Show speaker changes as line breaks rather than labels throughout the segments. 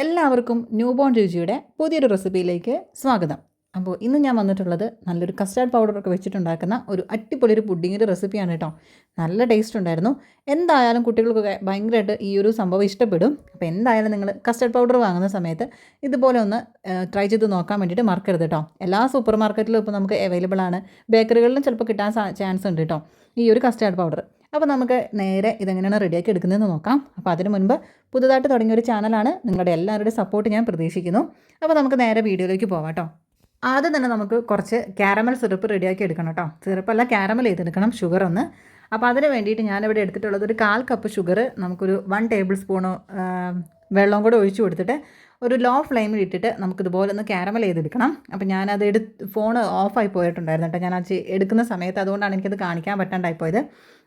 എല്ലാവർക്കും new born രുചിയുടെ പുതിയൊരു റെസിപ്പിയിലേക്ക് സ്വാഗതം. അപ്പോൾ ഇന്ന് ഞാൻ വന്നിട്ടുള്ളത് നല്ലൊരു കസ്റ്റാർഡ് പൗഡറൊക്കെ വെച്ചിട്ടുണ്ടാക്കുന്ന ഒരു അടിപൊളി ഒരു പുഡിങ്ങിന്റെ റെസിപ്പിയാണ് കേട്ടോ നല്ല ടേസ്റ്റ് ഉണ്ടായിരുന്നു. എന്തായാലും കുട്ടികൾക്കൊക്കെ ഭയങ്കരമായിട്ട് ഈ ഒരു സംഭവം ഇഷ്ടപ്പെടും. അപ്പോൾ എന്തായാലും നിങ്ങൾ കസ്റ്റാർഡ് പൗഡർ വാങ്ങുന്ന സമയത്ത് ഇതുപോലെ ഒന്ന് ട്രൈ ചെയ്ത് നോക്കാൻ വേണ്ടിയിട്ട് മറക്കരുത് കേട്ടോ എല്ലാ സൂപ്പർ മാർക്കറ്റിലും ഇപ്പോൾ നമുക്ക് അവൈലബിൾ ആണ്. ബേക്കറികളിലും ചിലപ്പോൾ കിട്ടാൻ ചാൻസ് ഉണ്ട് കേട്ടോ ഈ ഒരു കസ്റ്റാർഡ് പൗഡർ അപ്പോൾ നമുക്ക് നേരെ ഇതെങ്ങനെയാണ് റെഡിയാക്കി എടുക്കുന്നതെന്ന് നോക്കാം. അപ്പോൾ അതിന് മുൻപ് പുതുതായിട്ട് തുടങ്ങിയ ഒരു ചാനലാണ് നിങ്ങളുടെ എല്ലാവരുടെയും സപ്പോർട്ട് ഞാൻ പ്രതീക്ഷിക്കുന്നു. അപ്പോൾ നമുക്ക് നേരെ വീഡിയോയിലേക്ക് പോവാം കേട്ടോ. ആദ്യം തന്നെ നമുക്ക് കുറച്ച് കാരമൽ സിറപ്പ് റെഡിയാക്കി എടുക്കണം കേട്ടോ. സിറപ്പല്ല കാരമൽ ചെയ്തെടുക്കണം ഷുഗർ ഒന്ന്. അപ്പോൾ അതിന് വേണ്ടിയിട്ട് ഞാനിവിടെ എടുത്തിട്ടുള്ളത് ഒരു കാൽ കപ്പ് ഷുഗർ നമുക്കൊരു വൺ ടേബിൾ സ്പൂണ് വെള്ളം കൂടെ ഒഴിച്ചു കൊടുത്തിട്ട് ഒരു ലോ ഫ്ലെയിമിൽ ഇട്ടിട്ട് നമുക്കിതുപോലെ ഒന്ന് കാരമൽ ചെയ്തെടുക്കണം. അപ്പോൾ ഞാനത് എടുത്ത് ഫോൺ ഓഫായി പോയിട്ടുണ്ടായിരുന്നു കേട്ടോ. ഞാൻ എടുക്കുന്ന സമയത്ത് അതുകൊണ്ടാണ് എനിക്കത് കാണിക്കാൻ പറ്റാണ്ടായി പോയത്.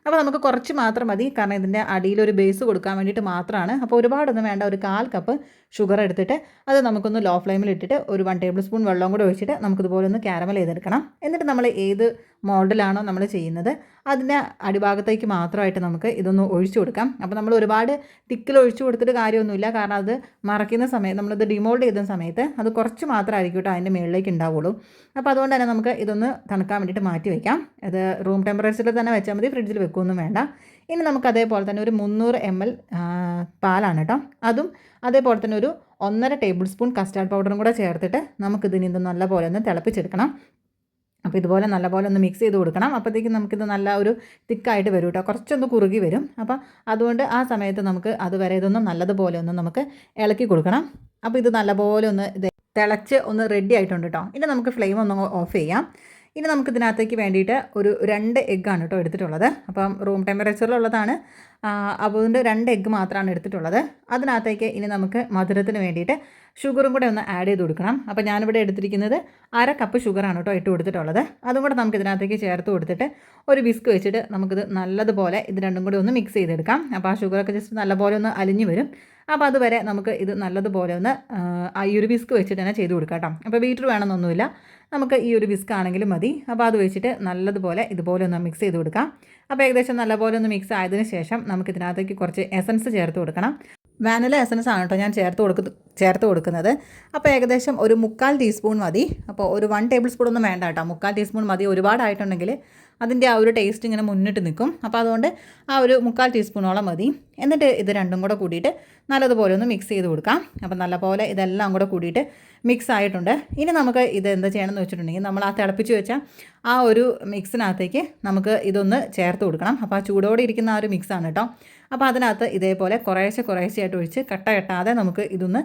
അപ്പോൾ നമുക്ക് കുറച്ച് മാത്രം മതി. കാരണം ഇതിന്റെ ഒരു ബേസ് കൊടുക്കാൻ വേണ്ടിയിട്ട് മാത്രമാണ്. അപ്പോൾ ഒരുപാടൊന്നും വേണ്ട. ഒരു കാൽ കപ്പ് ഷുഗർ എടുത്തിട്ട് അത് നമുക്കൊന്ന് ലോ ഫ്ലെയിമിൽ ഇട്ടിട്ട് ഒരു വൺ ടേബിൾ സ്പൂൺ വെള്ളം കൂടെ ഒഴിച്ചിട്ട് നമുക്കിതുപോലെ ഒന്ന് ക്യാരമൽ ചെയ്തെടുക്കണം. എന്നിട്ട് നമ്മൾ ഏത് മോഡലാണോ നമ്മൾ ചെയ്യുന്നത് അതിന്റെ അടിഭാഗത്തേക്ക് മാത്രമായിട്ട് നമുക്ക് ഇതൊന്ന് ഒഴിച്ചു കൊടുക്കാം. അപ്പോൾ നമ്മൾ ഒരുപാട് തിക്കിൽ ഒഴിച്ചു കൊടുത്തിട്ട് കാര്യമൊന്നുമില്ല. കാരണം അത് മറക്കുന്ന സമയത്ത് നമ്മളിത് ഡിമോൾഡ് ചെയ്യുന്ന സമയത്ത് അത് കുറച്ച് മാത്രമായിരിക്കും കേട്ടോ അതിന്റെ മുകളിലേക്ക് ഉണ്ടാവുള്ളൂ. അപ്പോൾ അതുകൊണ്ട് തന്നെ നമുക്ക് ഇതൊന്ന് തണുക്കാൻ വേണ്ടിയിട്ട് മാറ്റി വയ്ക്കാം അത് റൂം ടെമ്പറേച്ചറിൽ തന്നെ വെച്ചാൽ മതി. ഫ്രിഡ്ജിൽ വെക്കുകയൊന്നും വേണ്ട. ഇനി നമുക്ക് അതേപോലെ തന്നെ ഒരു മുന്നൂറ് എം എൽ പാലാണ് കേട്ടോ അതും അതേപോലെ തന്നെ ഒരു ഒന്നര ടേബിൾ സ്പൂൺ കസ്റ്റാർഡ് പൗഡറും കൂടെ ചേർത്തിട്ട് നമുക്ക് ഇത് നല്ലപോലെ ഒന്ന് തിളപ്പിച്ചെടുക്കണം. അപ്പോൾ ഇതുപോലെ നല്ലപോലെ ഒന്ന് മിക്സ് ചെയ്ത് കൊടുക്കണം. അപ്പോഴത്തേക്കും നമുക്കിത് നല്ല ഒരു തിക്കായിട്ട് വരും കേട്ടോ കുറച്ചൊന്ന് കുറുകി വരും. അപ്പോൾ അതുകൊണ്ട് ആ സമയത്ത് നമുക്ക് അതുവരെ ഇതൊന്നും നല്ലതുപോലെ ഒന്ന് നമുക്ക് ഇളക്കി കൊടുക്കണം. അപ്പോൾ ഇത് നല്ലപോലെ ഒന്ന് തിളച്ച് ഒന്ന് റെഡി ആയിട്ടുണ്ട് കേട്ടോ ഇനി നമുക്ക് ഫ്ലെയിം ഒന്ന് ഓഫ് ചെയ്യാം. ഇനി നമുക്ക് ഇതിനകത്തേക്ക് വേണ്ടിയിട്ട് ഒരു രണ്ട് എഗ്ഗാണ് കേട്ടോ എടുത്തിട്ടുള്ളത്. അപ്പം റൂം ടെമ്പറേച്ചറിലുള്ളതാണ് അപ്പോൾ അതിന്റെ രണ്ട് എഗ്ഗ് മാത്രമാണ് എടുത്തിട്ടുള്ളത്. അതിനകത്തേക്ക് ഇനി നമുക്ക് മധുരത്തിന് വേണ്ടിയിട്ട് ഷുഗറും കൂടെ ഒന്ന് ആഡ് ചെയ്ത് കൊടുക്കണം. അപ്പോൾ ഞാനിവിടെ എടുത്തിരിക്കുന്നത് അര കപ്പ് ഷുഗറാണ് കേട്ടോ ഇട്ട് കൊടുത്തിട്ടുള്ളത്. അതും കൂടെ നമുക്ക് ഇതിനകത്തേക്ക് ചേർത്ത് കൊടുത്തിട്ട് ഒരു വിസ്ക് വെച്ചിട്ട് നമുക്കിത് നല്ലതുപോലെ ഇത് രണ്ടും കൂടി ഒന്ന് മിക്സ് ചെയ്തെടുക്കാം. അപ്പോൾ ആ ഷുഗറൊക്കെ ജസ്റ്റ് നല്ലപോലെ ഒന്ന് അലിഞ്ഞു വരും. അപ്പോൾ അതുവരെ നമുക്ക് ഇത് നല്ലതുപോലെ ഒന്ന് ഈ ഒരു വിസ്ക് വെച്ചിട്ട് തന്നെ ചെയ്ത് കൊടുക്കാം കേട്ടോ. അപ്പോൾ ബീറ്റർ വേണമെന്നൊന്നുമില്ല. നമുക്ക് ഈ ഒരു വിസ്ക് ആണെങ്കിലും മതി. അപ്പോൾ അത് വെച്ചിട്ട് നല്ലതുപോലെ ഇതുപോലെ ഒന്ന് മിക്സ് ചെയ്ത് കൊടുക്കാം. അപ്പോൾ ഏകദേശം നല്ലപോലെ ഒന്ന് മിക്സ് ആയതിനു ശേഷം നമുക്ക് ഇതിനകത്തേക്ക് കുറച്ച് എസൻസ് ചേർത്ത് കൊടുക്കണം. വാനില എസൻസ് ആണ് കേട്ടോ ഞാൻ ചേർത്ത് കൊടുക്കുന്ന ചേർത്ത് കൊടുക്കുന്നത്. അപ്പോൾ ഏകദേശം ഒരു മുക്കാൽ ടീസ്പൂൺ മതി. അപ്പോൾ ഒരു വൺ ടേബിൾ സ്പൂൺ ഒന്നും വേണ്ട കേട്ടോ. മുക്കാൽ ടീസ്പൂൺ മതി. ഒരുപാടായിട്ടുണ്ടെങ്കിൽ അതിന്റെ ആ ഒരു ടേസ്റ്റ് ഇങ്ങനെ മുന്നിട്ട് നിൽക്കും. അപ്പോൾ അതുകൊണ്ട് ആ ഒരു മുക്കാൽ ടീസ്പൂണോളം മതി. എന്നിട്ട് ഇത് രണ്ടും കൂടെ കൂടിയിട്ട് നല്ലതുപോലെ ഒന്ന് മിക്സ് ചെയ്ത് കൊടുക്കാം. അപ്പോൾ നല്ലപോലെ ഇതെല്ലാം കൂടെ കൂടിയിട്ട് മിക്സ് ആയിട്ടുണ്ട്. ഇനി നമുക്ക് ഇത് എന്താ ചെയ്യണമെന്ന് വെച്ചിട്ടുണ്ടെങ്കിൽ നമ്മൾ ആ തിളപ്പിച്ച് വെച്ച ആ ഒരു മിക്സിനകത്തേക്ക് നമുക്ക് ഇതൊന്ന് ചേർത്ത് കൊടുക്കണം. അപ്പോൾ ആ ചൂടോടെ ഇരിക്കുന്ന ആ ഒരു മിക്സാണ് കേട്ടോ. അപ്പോൾ അതിനകത്ത് ഇതേപോലെ കുറേശ്ശെ കുറേശ്ശെയായിട്ട് ഒഴിച്ച് കട്ട കെട്ടാതെ നമുക്ക് ഇതൊന്ന്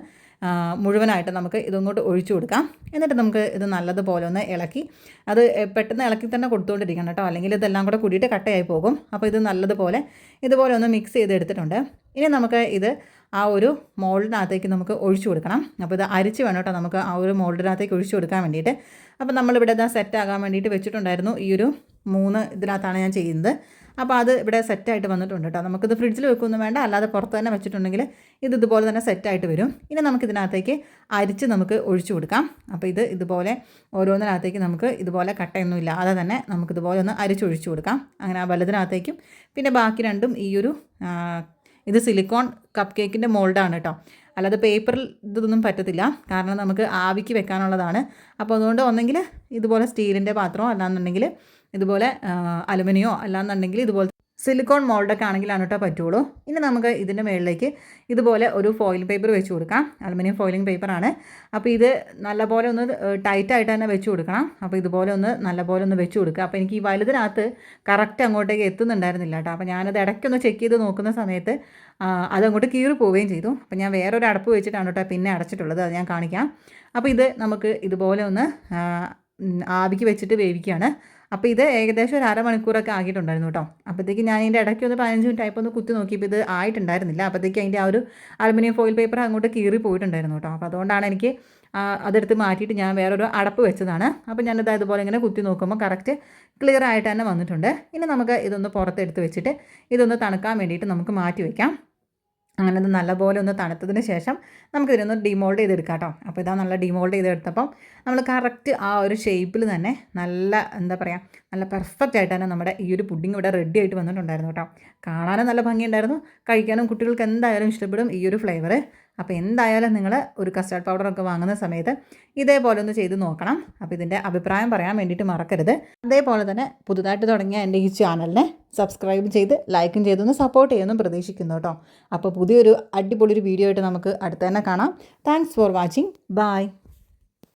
മുഴുവനായിട്ട് നമുക്ക് ഇതങ്ങോട്ട് ഒഴിച്ചു കൊടുക്കാം. എന്നിട്ട് നമുക്ക് ഇത് നല്ലതുപോലെ ഒന്ന് ഇളക്കി. അത് പെട്ടെന്ന് ഇളക്കി തന്നെ കൊടുത്തുകൊണ്ടിരിക്കണം കേട്ടോ. അല്ലെങ്കിൽ ഇതെല്ലാം കൂടെ കൂടിയിട്ട് കട്ടയായി പോകും. അപ്പോൾ ഇത് നല്ലതുപോലെ ഇതുപോലെ ഒന്ന് മിക്സ് ചെയ്തെടുത്തിട്ടുണ്ട്. ഇനി നമുക്ക് ഇത് ആ ഒരു മോൾഡിനകത്തേക്ക് നമുക്ക് ഒഴിച്ചു കൊടുക്കണം. അപ്പോൾ ഇത് അരിച്ച് വേണം കേട്ടോ നമുക്ക് ആ ഒരു മോൾഡിനകത്തേക്ക് ഒഴിച്ചു കൊടുക്കാൻ വേണ്ടിയിട്ട്. അപ്പോൾ നമ്മളിവിടെ ഇതാ സെറ്റ് ആകാൻ വേണ്ടിയിട്ട് വെച്ചിട്ടുണ്ടായിരുന്നു ഈ ഒരു മൂന്ന് ഇതിനകത്താണ് ഞാൻ ചെയ്യുന്നത്. അപ്പോൾ അത് ഇവിടെ സെറ്റായിട്ട് വന്നിട്ടുണ്ട് കേട്ടോ നമുക്കിത് ഫ്രിഡ്ജിൽ വെക്കൊന്നും വേണ്ട. അല്ലാതെ പുറത്ത് തന്നെ വെച്ചിട്ടുണ്ടെങ്കിൽ ഇത് ഇതുപോലെ തന്നെ സെറ്റായിട്ട് വരും. ഇനി നമുക്കിതിനകത്തേക്ക് അരിച്ച് നമുക്ക് ഒഴിച്ചു കൊടുക്കാം. അപ്പോൾ ഇത് ഇതുപോലെ ഓരോന്നിനകത്തേക്ക് നമുക്ക് ഇതുപോലെ കട്ടയൊന്നും ഇല്ലാതെ തന്നെ നമുക്കിതുപോലെ ഒന്ന് അരിച്ചൊഴിച്ചു കൊടുക്കാം. അങ്ങനെ ആ വലുതിനകത്തേക്കും. പിന്നെ ബാക്കി രണ്ടും ഈയൊരു ഇത് സിലിക്കോൺ കപ്പ് കേക്കിന്റെ മോൾഡാണ് കേട്ടോ അല്ലാതെ പേപ്പറിൽ ഇതൊന്നും പറ്റത്തില്ല. കാരണം നമുക്ക് ആവിക്ക് വെക്കാനുള്ളതാണ്. അപ്പോൾ അതുകൊണ്ട് ഒന്നെങ്കിൽ ഇതുപോലെ സ്റ്റീലിന്റെ പാത്രമോ അല്ലാന്നുണ്ടെങ്കിൽ ഇതുപോലെ അലുമിനിയോ അല്ലാന്നുണ്ടെങ്കിൽ ഇതുപോലെ സിലിക്കോൺ മോൾഡൊക്കെ ആണെങ്കിലാണ് കേട്ടോ പറ്റുള്ളൂ. ഇനി നമുക്ക് ഇതിന്റെ മുകളിലേക്ക് ഇതുപോലെ ഒരു ഫോയിൽ പേപ്പർ വെച്ച് കൊടുക്കാം. അലുമിനിയം ഫോയിലിംഗ് പേപ്പറാണ് അപ്പോൾ ഇത് നല്ലപോലെ ഒന്ന് ടൈറ്റായിട്ട് തന്നെ വെച്ച് കൊടുക്കണം. അപ്പോൾ ഇതുപോലെ ഒന്ന് നല്ലപോലെ ഒന്ന് വെച്ച് കൊടുക്കുക. അപ്പോൾ എനിക്ക് ഈ വലുതിനകത്ത് കറക്റ്റ് അങ്ങോട്ടേക്ക് എത്തുന്നുണ്ടായിരുന്നില്ല കേട്ടോ. അപ്പോൾ ഞാനത് ഇടയ്ക്കൊന്ന് ചെക്ക് ചെയ്ത് നോക്കുന്ന സമയത്ത് അതങ്ങോട്ട് കീറി പോവുകയും ചെയ്തു. അപ്പോൾ ഞാൻ വേറൊരു അടപ്പ് വെച്ചിട്ടാണ് കേട്ടോ പിന്നെ അടച്ചിട്ടുള്ളത്. അത് ഞാൻ കാണിക്കാം. അപ്പോൾ ഇത് നമുക്ക് ഇതുപോലെ ഒന്ന് ആവിക്ക് വെച്ചിട്ട് വേവിക്കുകയാണ്. അപ്പോൾ ഇത് ഏകദേശം ഒരു അരമണിക്കൂറൊക്കെ ആക്കിയിട്ടുണ്ടായിരുന്നു കേട്ടോ. അപ്പോഴത്തേക്ക് ഞാൻ ഇതിന്റെ ഇടയ്ക്ക് ഒന്ന് പതിനഞ്ച് മിനിറ്റ് ആയപ്പോൾ ഒന്ന് കുത്തി നോക്കിയപ്പോൾ ഇത് ആയിട്ടുണ്ടായിരുന്നില്ല. അപ്പോഴത്തേക്ക് അതിന്റെ ആ ഒരു അലുമിനിയം ഫോയിൽ പേപ്പർ അങ്ങോട്ട് കീറി പോയിട്ടുണ്ടായിരുന്നു കേട്ടോ. അപ്പോൾ അതുകൊണ്ടാണ് എനിക്ക് അതെടുത്ത് മാറ്റിയിട്ട് ഞാൻ വേറൊരു അടപ്പ് വെച്ചതാണ്. അപ്പോൾ ഞാനിത് അതുപോലെ ഇങ്ങനെ കുത്തി നോക്കുമ്പോൾ കറക്റ്റ് ക്ലിയർ ആയിട്ട് തന്നെ വന്നിട്ടുണ്ട്. ഇനി നമുക്ക് ഇതൊന്ന് പുറത്തെടുത്ത് വെച്ചിട്ട് ഇതൊന്ന് തണുക്കാൻ വേണ്ടിയിട്ട് നമുക്ക് മാറ്റി വയ്ക്കാം അങ്ങനെ ഒന്ന് നല്ലപോലെ ഒന്ന് തണുത്തതിന് ശേഷം നമുക്കിതിനൊന്ന് ഡിമോൾഡ് ചെയ്തെടുക്കാം കേട്ടോ അപ്പോൾ ഇതാ നല്ല ഡിമോൾഡ് ചെയ്തെടുത്തപ്പം നമ്മൾ കറക്റ്റ് ആ ഒരു ഷേപ്പിൽ തന്നെ നല്ല എന്താ പറയുക നല്ല പെർഫെക്റ്റ് ആയിട്ട് തന്നെ നമ്മുടെ ഈ ഒരു പുഡിംഗ് ഇവിടെ റെഡി ആയിട്ട് വന്നിട്ടുണ്ടായിരുന്നു കേട്ടോ. കാണാനും നല്ല ഭംഗിയുണ്ടായിരുന്നു. കഴിക്കാനും കുട്ടികൾക്ക് എന്തായാലും ഇഷ്ടപ്പെടും ഈ ഒരു ഫ്ലേവർ അപ്പോൾ എന്തായാലും നിങ്ങൾ ഒരു കസ്റ്റാർഡ് പൗഡറൊക്കെ വാങ്ങുന്ന സമയത്ത് ഇതേപോലെ ഒന്ന് ചെയ്ത് നോക്കണം. അപ്പോൾ ഇതിന്റെ അഭിപ്രായം പറയാൻ വേണ്ടിയിട്ട് മറക്കരുത്. അതേപോലെ തന്നെ പുതുതായിട്ട് തുടങ്ങിയ എന്റെ ഈ ചാനലിനെ സബ്സ്ക്രൈബ് ചെയ്ത് ലൈക്കും ചെയ്തൊന്ന് സപ്പോർട്ട് ചെയ്യുമെന്നും പ്രതീക്ഷിക്കുന്നു കേട്ടോ അപ്പോൾ പുതിയൊരു അടിപൊളി ഒരു വീഡിയോ ആയിട്ട് നമുക്ക് അടുത്ത് തന്നെ കാണാം. Thanks for watching bye